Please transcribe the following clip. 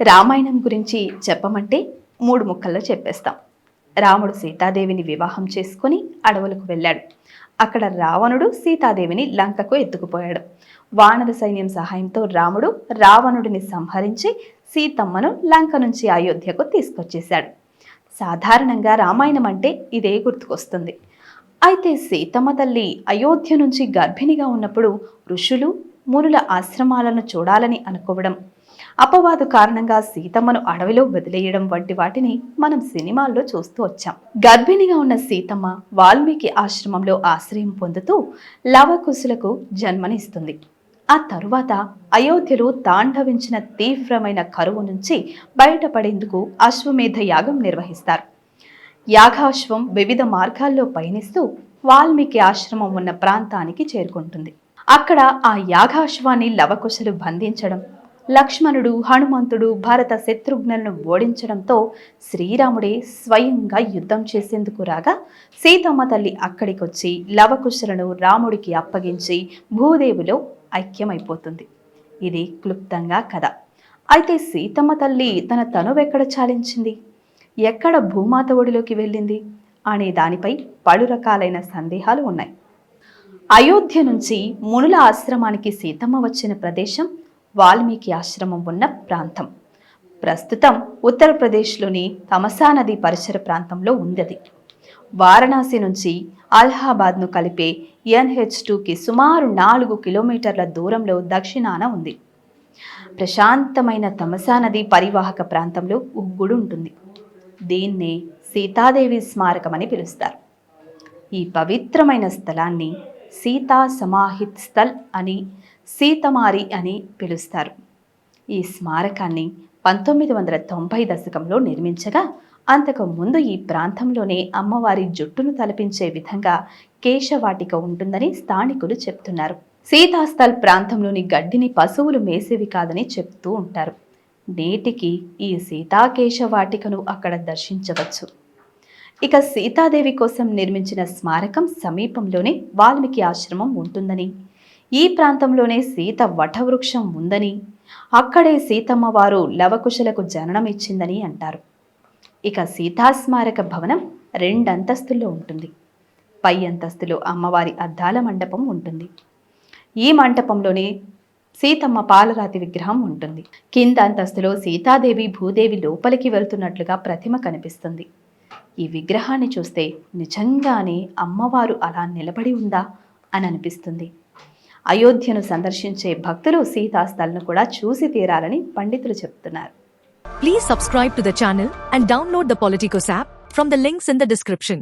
రామాయణం గురించి చెప్పమంటే మూడు ముక్కల్లో చెప్పేస్తాం. రాముడు సీతాదేవిని వివాహం చేసుకుని అడవులకు వెళ్ళాడు. అక్కడ రావణుడు సీతాదేవిని లంకకు ఎత్తుకుపోయాడు. వానర సైన్యం సహాయంతో రాముడు రావణుడిని సంహరించి సీతమ్మను లంక నుంచి అయోధ్యకు తీసుకొచ్చేశాడు. సాధారణంగా రామాయణం అంటే ఇదే గుర్తుకొస్తుంది. అయితే సీతమ్మ తల్లి అయోధ్య నుంచి గర్భిణిగా ఉన్నప్పుడు ఋషులు మునుల ఆశ్రమాలను చూడాలని అనుకోవడం అపవాదు కారణంగా సీతమ్మను అడవిలో వదిలేయడం వంటి వాటిని మనం సినిమాల్లో చూస్తూ వచ్చాం. గర్భిణిగా ఉన్న సీతమ్మ వాల్మీకి ఆశ్రమంలో ఆశ్రయం పొందుతూ లవకుశులకు జన్మనిస్తుంది. ఆ తరువాత అయోధ్యలో తాండవించిన తీవ్రమైన కరువు నుంచి బయటపడేందుకు అశ్వమేధ యాగం నిర్వహిస్తారు. యాగాశ్వం వివిధ మార్గాల్లో పయనిస్తూ వాల్మీకి ఆశ్రమం ఉన్న ప్రాంతానికి చేరుకుంటుంది. అక్కడ ఆ యాగాశ్వాన్ని లవకుశలు బంధించడం లక్ష్మణుడు హనుమంతుడు భరత శత్రుఘ్నులను ఓడించడంతో శ్రీరాముడే స్వయంగా యుద్ధం చేసేందుకు రాగా సీతమ్మ తల్లి అక్కడికొచ్చి లవకుశలను రాముడికి అప్పగించి భూదేవిలో ఐక్యమైపోతుంది. ఇది క్లుప్తంగా కథ. అయితే సీతమ్మ తల్లి తన తనువెక్కడ చాలించింది? ఎక్కడ భూమాత ఒడిలోకి వెళ్ళింది? అనే దానిపై పలు రకాలైన సందేహాలు ఉన్నాయి. అయోధ్య నుంచి మునుల ఆశ్రమానికి సీతమ్మ వచ్చిన ప్రదేశం వాల్మీకి ఆశ్రమం ఉన్న ప్రాంతం. ప్రస్తుతం ఉత్తరప్రదేశ్లోని తమసా నది పరిసర ప్రాంతంలో ఉంది వారణాసి నుంచి అలహాబాద్ను కలిపే ఎన్హెచ్ టూకి సుమారు నాలుగు కిలోమీటర్ల దూరంలో దక్షిణాన ఉంది. ప్రశాంతమైన తమసా నది పరివాహక ప్రాంతంలో ఉగ్గుడు ఉంటుంది. దీన్నే సీతాదేవి స్మారకమని పిలుస్తారు. ఈ పవిత్రమైన స్థలాన్ని సీతా సమాహిత్ స్థల్ అని సీతమారి అని పిలుస్తారు. ఈ స్మారకాన్ని పంతొమ్మిది వందల తొంభై దశకంలో నిర్మించగా అంతకు ముందు ఈ ప్రాంతంలోనే అమ్మవారి జుట్టును తలపించే విధంగా కేశవాటిక ఉంటుందని స్థానికులు చెప్తున్నారు. సీతాస్థల్ ప్రాంతంలోని గడ్డిని పశువులు మేసేవి కాదని చెప్తూ ఉంటారు. నేటికి ఈ సీతాకేశవాటికను అక్కడ దర్శించవచ్చు. ఇక సీతాదేవి కోసం నిర్మించిన స్మారకం సమీపంలోనే వాల్మీకి ఆశ్రమం ఉంటుందని. ఈ ప్రాంతంలోనే సీత వటవృక్షం ఉందని అక్కడే సీతమ్మ వారు లవకుశలకు జననం ఇచ్చిందని అంటారు. ఇక సీతాస్మారక భవనం రెండంతస్తుల్లో ఉంటుంది. పై అంతస్తులో అమ్మవారి అద్దాల మండపం ఉంటుంది. ఈ మంటపంలోనే సీతమ్మ పాలరాతి విగ్రహం ఉంటుంది. కింద అంతస్తులో సీతాదేవి భూదేవి లోపలికి వెళ్తున్నట్లుగా ప్రతిమ కనిపిస్తుంది. ఈ విగ్రహాన్ని చూస్తే నిజంగానే అమ్మవారు అలా నిలబడి ఉందా అని అనిపిస్తుంది. అయోధ్యను సందర్శించే భక్తులు సీతాస్థల్ను కూడా చూసి తీరాలని పండితులు చెప్తున్నారు. Please subscribe to the channel and download the Politico app from the links in the description